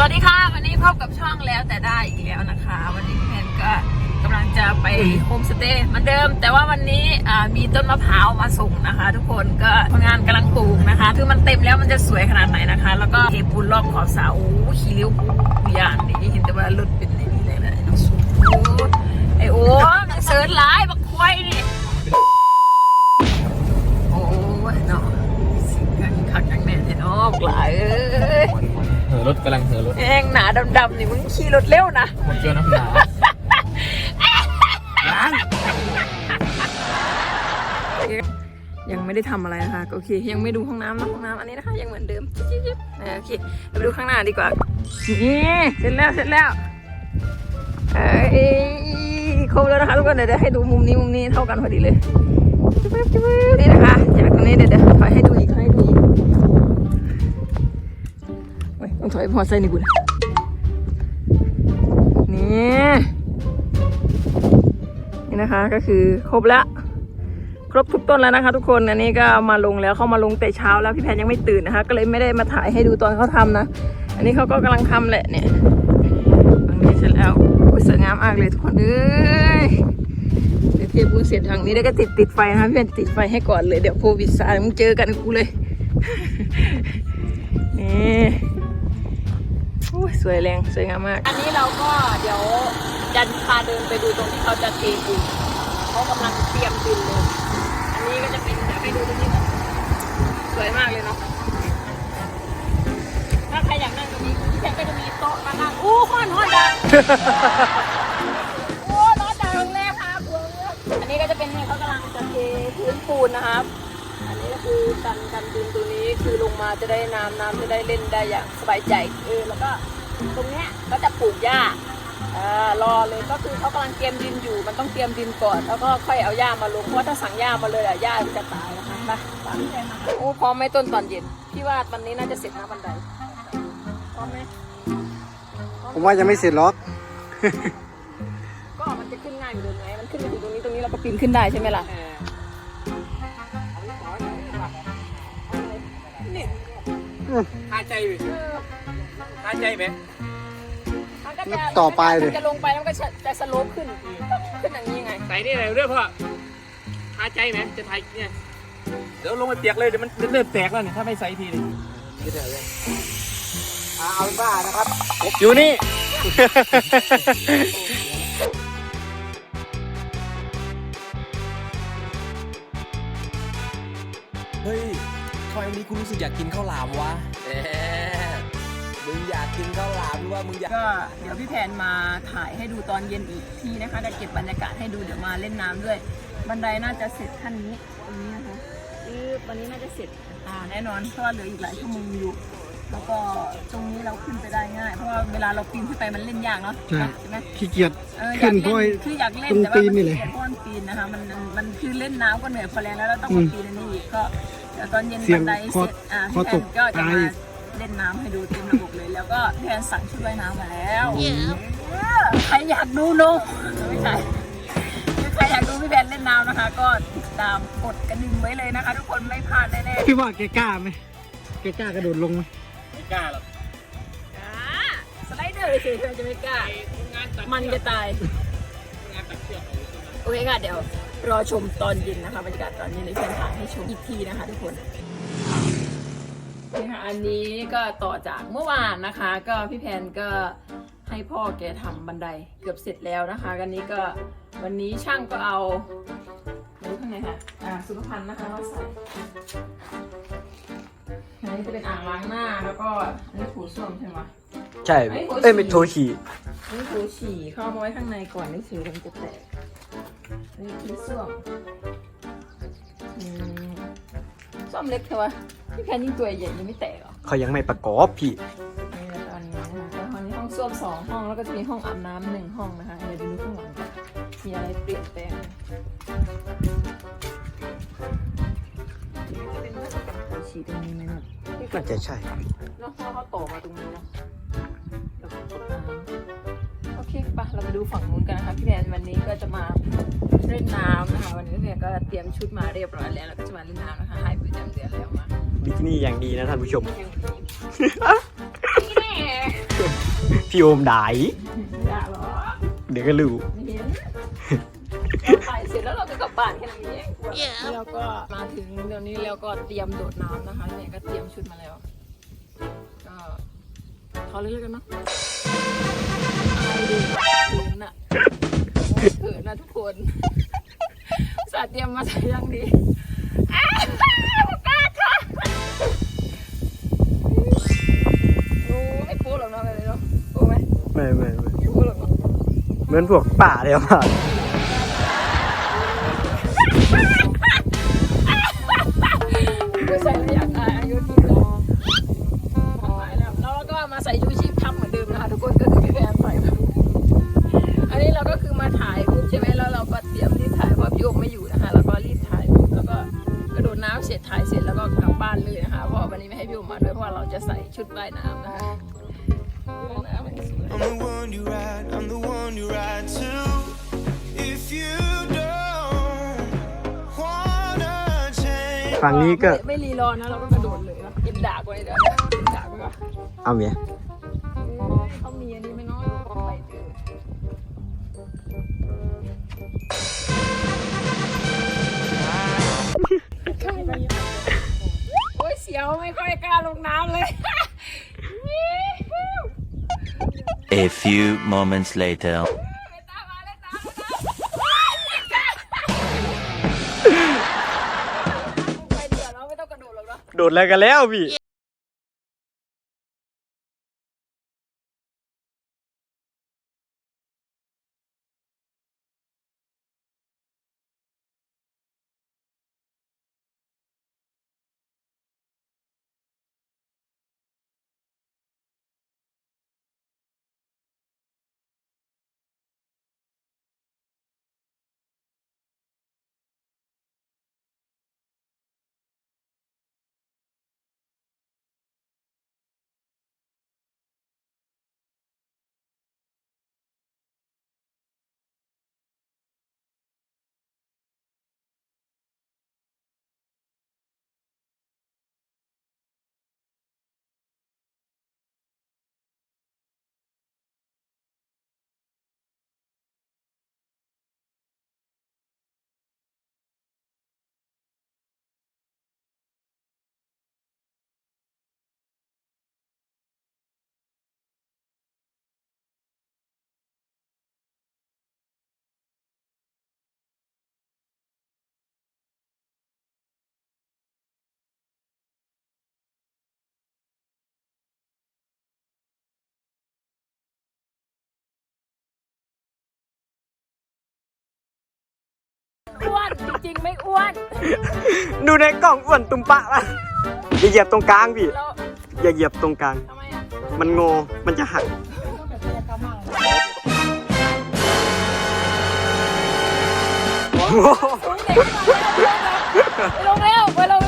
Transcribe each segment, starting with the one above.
สวัสดีค่ะ วันนี้พบกับช่องแล้วแต่ได้อีกแล้วนะคะ วันนี้แพนก็กำลังจะไปโฮมสเตย์เหมือนเดิม แต่ว่าวันนี้มีต้นมะพร้าวมาส่งนะคะ ทุกคนก็คนงานกำลังปลูกนะคะคือมันเต็มแล้วมันจะสวยขนาดไหนนะคะ แล้วก็เทปูนรอบขอบสระโอ้ขี้เลี้วอย่างนี้เห็นแต่ว่ารถเป็นอย่างนี้เลยนะโอ้โหไอโอ้เซิร์ ถเร็วนะหมดเกี่ยวน้ำหนาล้างยังไม่ได้ทำอะไรนะคะโอเค ยังไม่ดูห้องน้ำนะห้องน้ำอันนี้นะคะ ยังเหมือนเดิมจิ๊บๆๆเออโอเคเราไปดูข้างหน้าดีกว่านี่เสร็จแล้วเสร็จแล้วเอ้ยครบแล้วนะคะทุกคนเดี๋ยวเดี๋ยวให้ดูมุมนี้มุมนี้เท่ากันพอดีเลยจิ๊บๆจิ๊บๆนี่นะคะจากตรงนี้เดี๋ยวเดี๋ยวถอยให้ดูอีกให้ดูอีกเว้ยต้องถอยพอใส่นี่กูนะ นี่นี่นะคะก็คือครบแล้ว ครบทุกต้นแล้วนะคะ ทุกคนอันนี้ก็มาลงแล้วเข้ามาลงแต่เช้าแล้วพี่แพนยังไม่ตื่นนะคะ ก็เลยไม่ได้มาถ่ายให้ดูตอนเขาทำนะ อันนี้เขาก็กำลังทำแหละเนี่ยตรงนี้เสร็จแล้วสวยงามมากเลยทุกคนเอ้ยเดี๋ยวเทปูนเสร็จทางนี้แล้วก็ติดติดไฟนะคะพี่แพนติดไฟให้ก่อนเลยเดี๋ยวโควิดซามึงเจอกันกูเลยนี่ สวยแรงสวยงามมาก อันนี้เราก็เดี๋ยวจันพาเดินไปดูตรงที่เขาจะเทปูนเขากำลังเตรียมดินเลย อันนี้ก็จะเป็นอยากให้ดูตรงนี้ก่อนสวยมากเลยเนาะ ถ้าใครอยากนั่งตรงนี้พี่แพนก็จะมีโต๊ะมานั่งอู้ข้อนห้อนดังโอ้ร้อนดังแรกครับเวิร์กอันนี้ก็จะเป็นเนี่ยเขากำลังจะเทพื้นปูนนะครับอันนี้ก็ คือกันกันดินตัวนี้คือลงมาจะได้น้ำน้ำจะได้เล่นได้อย่างสบายใจเออแล้วก็ตรงเนี้ยก็จะปลูกหญ้าอ่ารอเลยก็คือเขากำลังเตรียมดินอยู่ มันต้องเตรียมดินก่อน แล้วก็ค่อยเอาหญ้ามาลงเพราะว่าถ้าสั่งหญ้ามาเลยอะหญ้ามันจะตายนะคะไปตามพี่แดงมาโอ้พร้อมไหมต้นตอนเย็นพี่ว่าวันนี้น่าจะเสร็จนะบันไดพร้อมไหมพร้อผมว่ายังไม่เสร็จหรอกก็มันจะขึ้นง่ายอยู่เดิมไงมันขึ้นไปถึงตรงนี้ตรงนี้เราก็ปีนขึ้นได้ใช่ไหมล่ะ คาใจไหมคาใจไหมมันก็จะต่อไปเลย มันจะลงไปแล้วมันก็จะจะสโลปขึ้น ขึ้นอย่างนี้ไง ใส่ได้เลยเรื่องพ่อคาใจไหมจะถ่ายเนี่ยเดี๋ยวลงไปเปียกเลยเดี๋ยวมันเริ่มแตกแล้วเนี่ยถ้าไม่ใส่ทีนึงเอาบ้านะครับ อยู่นี่ เฮ้ยทำ ไมวันนี้กูรู้สึกอยากกินข้าวหลามวะเอ๊ะมึงอยากกินข้าวหลามหรือว่ามึงอยาก ก็เดี๋ยวพี่แพนมาถ่ายให้ดูตอนเย็นอีกทีนะคะจะเก็บบรรยากาศให้ดูเดี๋ยวมาเล่นน้ำด้วย บันไดน่าจะเสร็จขั้นนี้ตรงนี้นะคะคือวันนี้น่าจะเสร็จอ่าแน่นอนเพราะว่าเหลืออีกหลายชั่วโมงอยู่ แล้วก็ตรงนี้เราขึ้นไปได้ง่าย เพราะว่าเวลาเราปีนขึ้นไปมันเล่นยากเนาะใช่ ใช่ไหม ขี้เกียจเอออขึ้ยากนเพราะ เล่ไอ้นคืออยากเล่นตรงแต่ว่าตีนมันนี่แหละ เกลียดเพราะมันปีนนะคะมันมันมันคือเล่นน้ำก็เหนื่อยพอแรงแล้วเราต้องมาปีนอันนี้อีกก็เดี๋ยวตอนเย็นเสี่ยบังนไดคอเสร็จอ่าคอพี่แพตนกก็จะตายมาเล่นน้ำให้ดูเต็มระบบเลย แล้วก็พี่แพนสั่งชุดว่ายน้ำมาแล้วใครอยากดูลงไม่ใช่ใครอยากดูพี่แพนเล่นน้ำนะคะ ก็ติดตามกดกระดิ่งไว้เลยนะคะ ทุกคนไม่พลาดแน่ๆพี่ว่าแกกล้าไหมแกกล้ากระโดดลงไหมไม่กล้าหรอกกล้าสไลเดอร์เฉยๆจะไม่กล้ามันจะตายงานตัดเชือกโอเคค่ะเดี๋ยว รอชมตอนเย็นนะคะบรรยากาศตอนเย็นในเพื่อนถ่ายให้ชมอีกทีนะคะทุกคนนี่ค่ะอันนี้ก็ต่อจากเมื่อวานนะคะ ก็พี่แพนก็ให้พ่อแกทำบันไดเกือบเสร็จแล้วนะคะกันนี้ก็วันนี้ช่างก็เอาดูข้างในค่ะอ่าสุขภัณฑ์นะคะมาใส่อันนี้จะเป็นอ่างล้างหน้าแล้วก็อันนี้ถูส้วมใช่ไหมใช่เอ้ยเอ้ยไม่โทรขี่นี่คือฉี่เข้ามาไว้ข้างในก่อนนี่สิวมันจะแตก นี่คือส้วมอืมส้วมเล็กใช่ปะพี่แพนยิ่งตัวใหญ่ยังไม่แตกเหรอเขายังไม่ประกอบพี่ นี่แล้วตอนนี้นะคะก็ตอนนี้ห้องส้วมสองห้องแล้วก็จะมีห้องอาบน้ำหนึ่งห้องนะคะ เดี๋ยวดูข้างหลังกันมีอะไรเปลี่ยนแปลงจะเป็นน่าจะเป็นหัวฉี่ตรงนี้ไหมเนาะน่าจะใช่เนาะเพราะเขาต่อมาตรงนี้เนาะ เคปะเราไปดูฝั่งนู้นกันนะคะพี่แพนวันนี้ก็จะมาเล่นน้ำนะคะ วันนี้พี่แพนก็เตรียมชุดมาเรียบร้อยแล้วแล้วก็จะมาเล่นน้ำนะคะหายไปจำเดือนแล้วมาบิกินี่อย่างดีนะท่านผู้ชม นี่แน่พี่โอมได้อย่าหรอเดี๋ยวก็รู้ไม่เห็นเราถ่ายเสร็จแล้วเราก็กลับบ้านแค่นั้นเองแล้วก็มาถึงเดี๋ยวนี้แล้วก็เตรียมโดดน้ำนะคะเนี่ยก็เตรียมชุดมาแล้วก็เขาเลยแล้วกันเนาะอายดิ เขินอะเขินนะทุกคนสาห์เตรียมมาใส่ยังดีอ้าวกล้าค่ะโอ้ไม่โป๊หรอกเนาะเลยเนาะโป๊ไหมไม่ไม่ไม่ไม่โป๊หรอกเนาะเหมือนพวกป่าเลยอะ จถ่ายเสร็จแล้วก็กลับบ้านเลยนะคะ เพราะว่าวันนี้ไม่ให้พี่โอมมาด้วยเพราะว่าเราจะใส่ชุดว่ายน้ำนะคะว่ายน้ำมันสวย I'm the one you ride, I'm the one you ride to. If you don't wanna change. ฝั่งนี้ก็ไม่ไม่รีรอนะ เราก็กระโดดเลยนะกินดากไว้เดี๋ยวกินดากไว้ก่อนเอาเมียเขามีอันนี้ไหม่น้อยไปเจอ ยเสียวไม่ค่อยกล้าลงน้ำเลย A few moments later. ไม่ตามมาเลยตามมาตามไปเดือดแล้วไม่ต้องกระโดดหรอกเนาะโดดอะไรกันแล้วพี่ อ้วน จริงๆ ไม่อ้วน ดูในกล่องอ้วนตุ้มปะละอย่าเหยียบตรงกลางพี่ แล้วอย่าเหยียบตรงกลาง ทำไมอะมันงอ มันจะหักโอ้โหไปลงแล้วไปลงแล้ว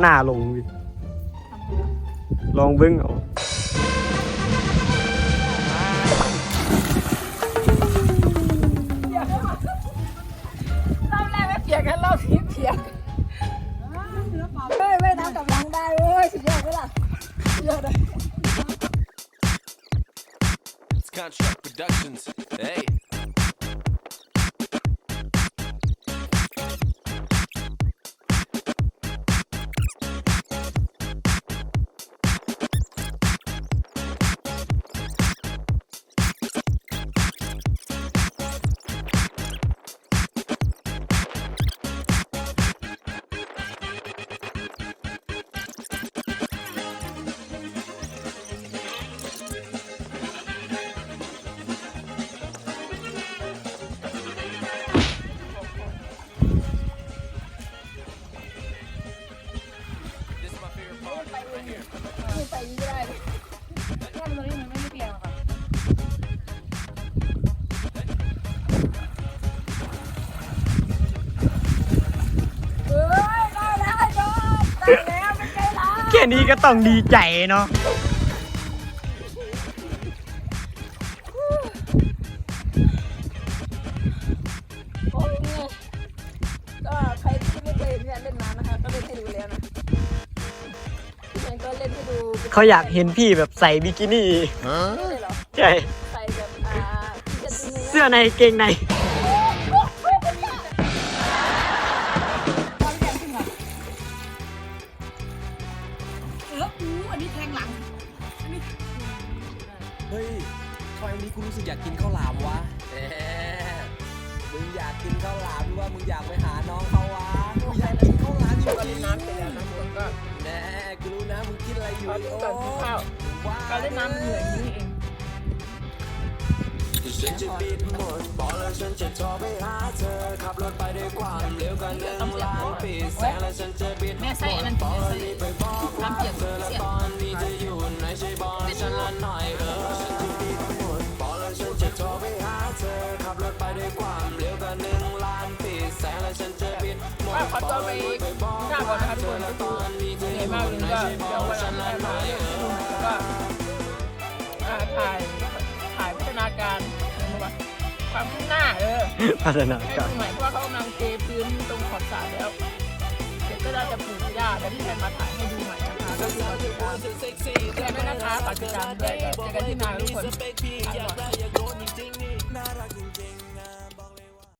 หน้าลงพี่ลองเบิ้งเอารอบแรกไม่เปียกกันรอบนี้เปียกเฮ้ยไม่ทำกับหลังได้เว้ยสุดยอดไหมล่ะสุดยอดเลย It's Contract Productions. Hey. นี้ก็ต้องดีใจเนาะก็ใครที่ไม่เคยเนี่ยเล่นน้ำนะคะก็เล่ดูแล้นะฉันก็เล่นให้ดูเขาอยากเห็นพี่แบบใส่บิกินี่ ใช่ใหญ่เสื้อในเกงใน เฮ้ยทำไมวันนี้กูรู้สึกอยากกินข้าวหลามวะเอ๊ะมึงอยากกินข้าวหลามหรือว่ามึงอยากไปหาน้องเขาวะกูอยากกินข้าวหลามจก็ริเล่งนน้ำเสร็จแล้วนะทุกคนก็ๆแน่กูรู้นะมึงคิดอะไรอยู่ก็ก่อนกินข้าวว้าการเล่นน้ำเหนื่อยอย่างนี้เองฉันจะบิดหมดบอกแล้วฉันจะโทรไปหาเธอขับรถไปด้วยความ มดว่าขอตัวไปหน้าก่อนนะคะทุกคนก็คือเหนื่อยมากเลยก็เดี๋ยววันหลังให้มาให้ดูแล้วก็อ่าถ่ายถ่ายพัฒนาการเห็นไหมวะความขึ้นหน้าเออพัฒนาให้การดูใหม่เพราะว่าเขากำลังเทพื้นตรงขอบสระแล้วเดี๋ยวก็น่าจะปลูกหญ้าแต่ที่แทนมาถ่ายให้ดูใหม่นะคะก็คือเราติดตามแทนด้วยนะคะฝากติดตามด้วยเจอกันที่นาทุกคน